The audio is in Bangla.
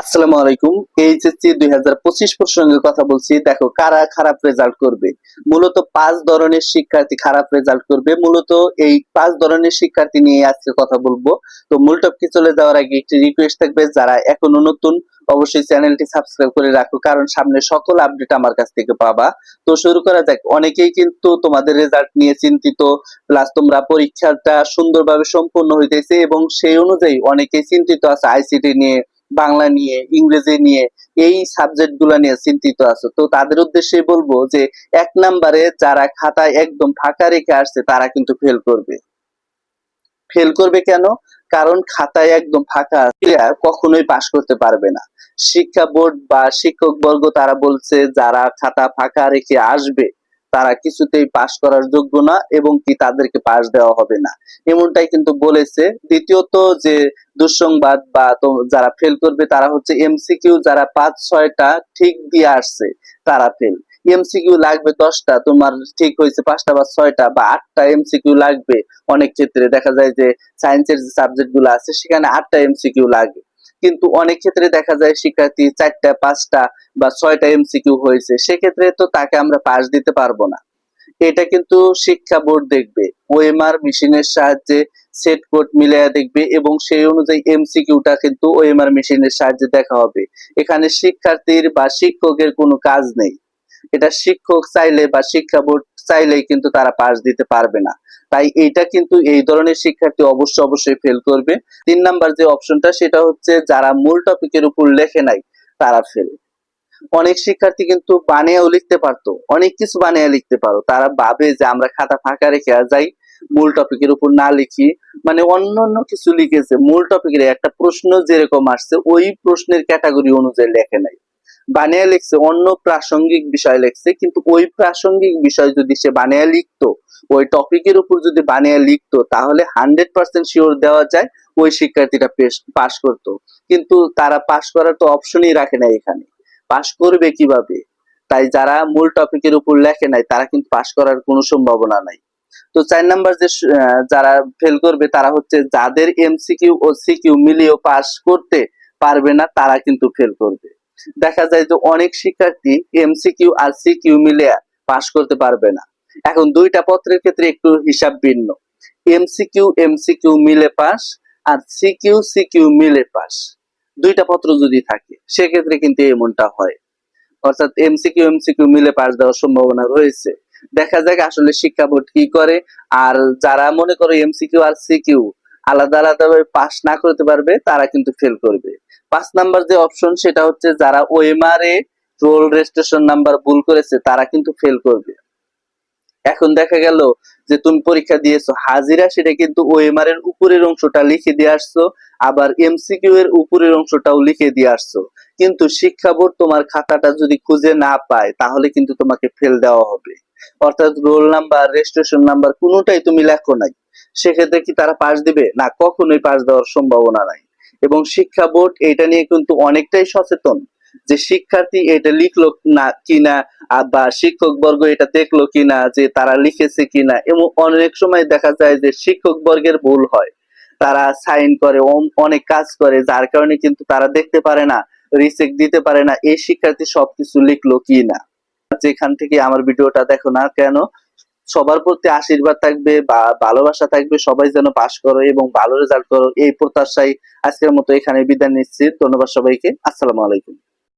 আসসালামু আলাইকুম। এইচএসসি দুই হাজার পঁচিশ কথা বলছি। দেখো, কারা খারাপ রেজাল্ট করবে? মূলত পাঁচ ধরনের শিক্ষার্থী খারাপ রেজাল্ট করবে। মূলত এই পাঁচ ধরনের শিক্ষার্থী নিয়ে আজকে কথা বলব। তো মূল টপকে চলে যাওয়ার আগে একটি রিকোয়েস্ট থাকবে, যারা এখনও নতুন, অবশ্যই চ্যানেলটি সাবস্ক্রাইব করে রাখো, কারণ সামনে সকল আপডেট আমার কাছ থেকে পাবা। তো শুরু করা যাক। অনেকেই কিন্তু তোমাদের রেজাল্ট নিয়ে চিন্তিত প্লাস তোমরা পরীক্ষাটা সুন্দরভাবে সম্পূর্ণ হইতেছে এবং সেই অনুযায়ী অনেকেই চিন্তিত আছে আইসিটি নিয়ে। বাংলা নিয়ে, ইংরেজি নিয়ে এই সাবজেক্টগুলো নিয়ে চিন্তিত আছো। তো তাদের উদ্দেশ্যে বলব যে, এক নাম্বারে যারা খাতায় একদম ফাঁকা রেখে আসছে, তারা কিন্তু ফেল করবে। ফেল করবে কেন? কারণ খাতায় একদম ফাঁকা কখনোই পাশ করতে পারবে না। শিক্ষা বোর্ড বা শিক্ষক বর্গ তারা বলছে, যারা খাতা ফাঁকা রেখে আসবে তারা কিছুতেই পাশ করার যোগ্য না এবং কি তাদেরকে পাশ দেওয়া হবে না। এমনটাই কিন্তু বলেছে। দ্বিতীয়ত যে দুঃসংবাদ বা যারা ফেল করবে, তারা হচ্ছে এমসিকিউ যারা পাঁচ, ছয়টা ঠিক দিয়ে আসছে, তারা ফেল এমসিকিউ লাগবে দশটা, তোমার ঠিক হয়েছে পাঁচটা বা ছয়টা বা আটটা এমসিকিউ লাগবে। অনেক ক্ষেত্রে দেখা যায় যে সায়েন্সের যে সাবজেক্টগুলো আছে, সেখানে আটটা এমসিকিউ লাগে। কিন্তু অনেক ক্ষেত্রে দেখা যায় শিক্ষার্থী চারটা, পাঁচটা বা ছয়টা এমসিকিউ হয়েছে, সেক্ষেত্রে তো তাকে আমরা পাস দিতে পারব না। এটা কিন্তু শিক্ষা বোর্ড দেখবে ওএমআর মেশিনের সাহায্যে সেট কোড মিলিয়ে দেখবে এবং সেই অনুযায়ী এমসিকিউটা কিন্তু ওএমআর মেশিনের সাহায্যে দেখা হবে। এখানে শিক্ষার্থীর বা শিক্ষকের কোনো কাজ নেই। এটা শিক্ষক চাইলে বা শিক্ষা বোর্ড চাইলেই কিন্তু তারা পাস দিতে পারবে না। তাই এটা কিন্তু এই ধরনের শিক্ষার্থী অবশ্যই অবশ্যই ফেল করবে। তিন নাম্বার যে অপশনটা সেটা হচ্ছে যারা মূল টপিকের উপর লেখে নাই, তারা ফেল অনেক শিক্ষার্থী কিন্তু বানিয়েও লিখতে পারতো, অনেক কিছু বানিয়ে লিখতে পারো তারা ভাবে যে আমরা খাতা ফাঁকা রেখে যাই, মূল টপিকের উপর না লিখি। মানে অন্য অন্য কিছু লিখেছে, মূল টপিকের একটা প্রশ্ন যেরকম আসছে, ওই প্রশ্নের ক্যাটাগরি অনুযায়ী লেখে নাই। বানিয়ে লিখছে, অন্য প্রাসঙ্গিক বিষয় লিখছে, কিন্তু ওই প্রাসঙ্গিক বিষয় যদি সে বানিয়ে লিখতো, ওই টপিকের উপর যদি বানিয়ে লিখতো, তাহলে হান্ড্রেড পার্সেন্ট শিওর দেওয়া যায় ওই শিক্ষার্থীটা পাশ করতো। কিন্তু তারা পাশ করার তো অপশনই রাখে না এখানে। পাশ করবে কীভাবে? তাই যারা মূল টপিকের উপর লেখে নাই, তারা কিন্তু পাশ করার কোনো সম্ভাবনা নাই। তো চার নাম্বার যে যারা ফেল করবে, তারা হচ্ছে যাদের এমসিকিউ ও সিকিউ মিলিয়েও পাস করতে পারবে না, তারা কিন্তু ফেল করবে। দেখা যায় যে অনেক শিক্ষার্থী এমসিকিউ আর সিকিউ মিলিয়ে পাস করতে পারবে না। এখন দুইটা পত্রের ক্ষেত্রে একটু হিসাব ভিন্ন। এমসিকিউ এমসিকিউ মিলে পাস আর সিকিউ সিকিউ মিলে পাস দুইটা পত্র যদি থাকে, সেক্ষেত্রে কিন্তু এমনটা হয়। অর্থাৎ এমসিকিউ এমসিকিউ মিলে পাস দেওয়ার সম্ভাবনা রয়েছে। দেখা যাক আসলে শিক্ষা বোর্ড কি করে, আর যারা মনে করো এমসিকিউ আর সিকিউ আলাদা আলাদা ভাবে পাস না করতে পারবে, তারা কিন্তু ফেল করবে। পাঁচ নাম্বার যে অপশন সেটা হচ্ছে যারা ওএমআর এ রোল রেজিস্ট্রেশন নাম্বার ভুল করেছে, তারা কিন্তু ফেল করবে। এখন দেখা গেল যে তুমি পরীক্ষা দিয়েছ, হাজিরা সেটা কিন্তু ওএমআর এর উপরের অংশটা লিখে দিয়ে আসছো, আবার এমসিকিউ এর উপরের অংশটাও লিখে দিয়ে আসছো। কিন্তু শিক্ষা বোর্ড তোমার খাতাটা যদি খুঁজে না পায়, তাহলে কিন্তু তোমাকে ফেল দেওয়া হবে। অর্থাৎ রোল নাম্বার রেজিস্ট্রেশন নাম্বার কোনোটাই তুমি লেখো নাই। সেক্ষেত্রে কি তারা পাস দিবে? না, কখনোই পাস দেওয়ার সম্ভাবনা নাই। এবং শিক্ষা বোর্ড এটা নিয়ে কিন্তু অনেকটাই সচেতন যে শিক্ষার্থী এটা লিখলো না কিনা বা শিক্ষক বর্গ এটা দেখল কিনা, যে তারা লিখেছে কিনা, এবং অনেক সময় দেখা যায় যে শিক্ষক বর্গের ভুল হয়। তারা সাইন করে অনেক কাজ করে, যার কারণে কিন্তু তারা দেখতে পারে না রিচেক দিতে পারে না, এই শিক্ষার্থী সবকিছু লিখলো কিনা। যেখান থেকে আমার ভিডিওটা দেখো না কেন? সবার প্রতি আশীর্বাদ থাকবে, বা ভালোবাসা থাকবে, সবাই যেন পাশ করো এবং ভালো রেজাল্ট করো, এই প্রত্যাশায় আজকের মতো এখানে বিদায় নিচ্ছি। ধন্যবাদ সবাইকে। আসসালামু আলাইকুম।